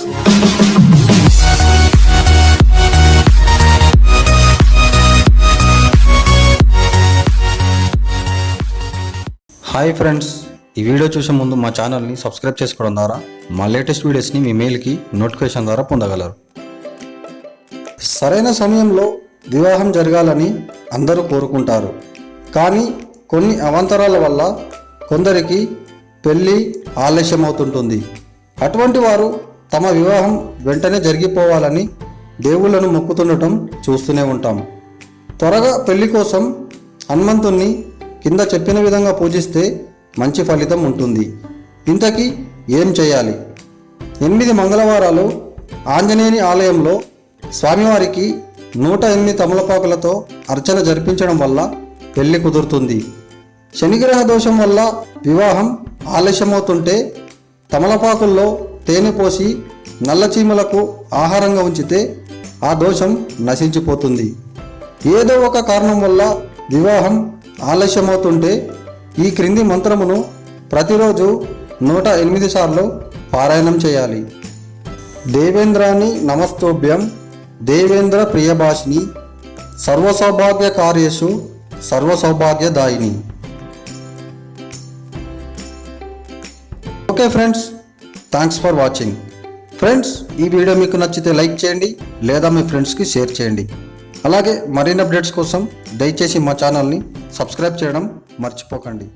Hi friends ఈ video చూసే ముందు మా ఛానల్ని సబ్స్క్రైబ్ చేసుకోవడం ద్వారా మా లేటెస్ట్ వీడియోస్ని మీ మెయిల్కి నోటిఫికేషన్ ద్వారా పొందగలరు. సరైన సమయంలో వివాహం జరగాలని అందరూ కోరుకుంటారు. కానీ కొన్ని అవాంతరాల వల్ల కొందరికి పెళ్ళి ఆలస్యమవుతుంటుంది. అటువంటి వారు తమ వివాహం వెంటనే జరిగిపోవాలని దేవుళ్ళను మొక్కుతుండటం చూస్తూనే ఉంటాం. త్వరగా పెళ్ళి కోసం హనుమంతుణ్ణి కింద చెప్పిన విధంగా పూజిస్తే మంచి ఫలితం ఉంటుంది. ఇంతకీ ఏం చేయాలి? ఎనిమిది మంగళవారాలు ఆంజనేయుని ఆలయంలో స్వామివారికి నూట ఎనిమిది తమలపాకులతో అర్చన జరిపించడం వల్ల పెళ్ళి కుదురుతుంది. శనిగ్రహ దోషం వల్ల వివాహం ఆలస్యమవుతుంటే తమలపాకుల్లో తేనె పోసి నల్లచీమలకు ఆహారంగా ఉంచితే ఆ దోషం నశించిపోతుంది. ఏదో ఒక కారణం వల్ల వివాహం ఆలస్యమవుతుంటే ఈ క్రింది మంత్రమును ప్రతిరోజు నూట ఎనిమిది సార్లు పారాయణం చేయాలి. దేవేంద్రాని నమస్తోభ్యం దేవేంద్ర ప్రియభాషిని సర్వసౌభాగ్య కార్యేషు సర్వసౌభాగ్యదాయిని okay friends thanks for watching friends ఈ వీడియో మీకు నచ్చితే లైక్ చేయండి లేదా మీ ఫ్రెండ్స్కి షేర్ చేయండి. అలాగే మరిన్ని అప్డేట్స్ కోసం దయచేసి మా ఛానల్ని సబ్స్క్రైబ్ చేయడం మర్చిపోకండి.